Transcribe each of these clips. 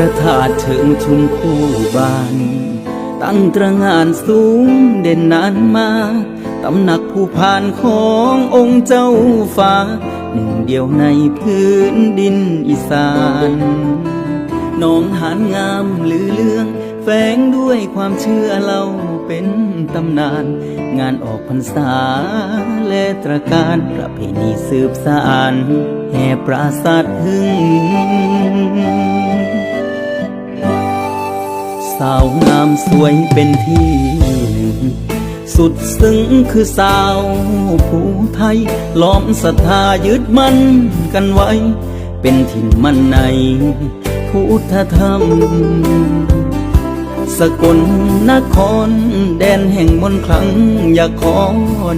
ระธาตุเชิงชุมคู่บาน ตั้งตระงานสูงเด่นนานมา ตำหนักผู้ผ่านขององค์เจ้าฟ้า หนึ่งเดียวในพื้นดินอีสานหนองหานงามหรือเลือง แฝงด้วยความเชื่อเราเป็นตำนาน งานออกพรรษาและตรการประเพณีสืบสานแห่ปราสาทหึง สาวงามสวยเป็นที่หนึ่ง สุดซึ้งคือสาวผู้ไทย ล้อมศรัทธายึดมั่นกันไว้ เป็นถิ่นมั่นในพุทธธรรม สกลนครแดนแห่งมนต์คลัง อยากขอ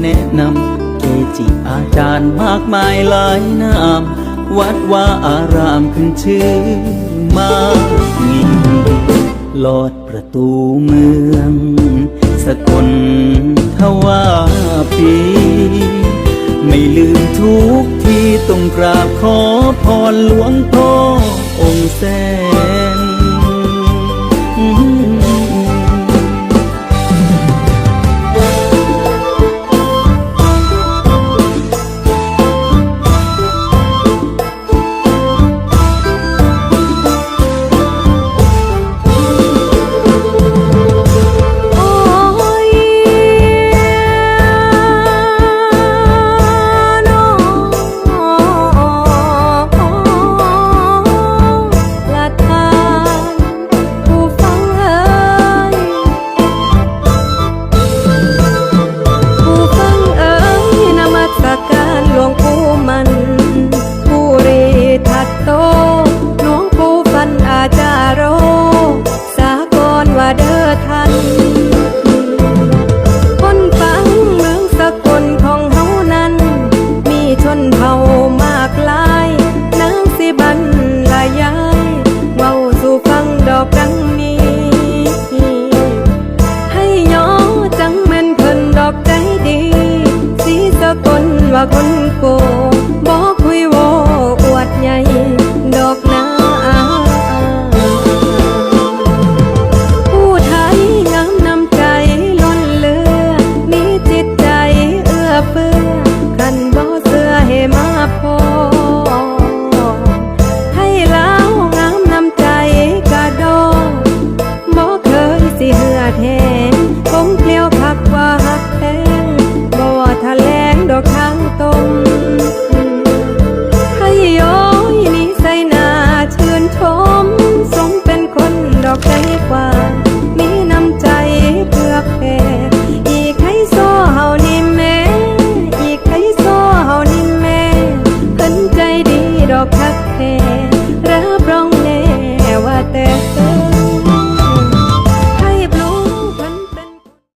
แนะนำเกจิอาจารย์มากมายหลายนามวัดว่าอารามขึ้นชื่อมากมี ลอดประตูเมือง สกลทว่าปี ไม่ลืมทุกที่ต้องกราบขอพรหลวงพ่อองค์แสน বাগন কো เรับรองแน่ว่าแต่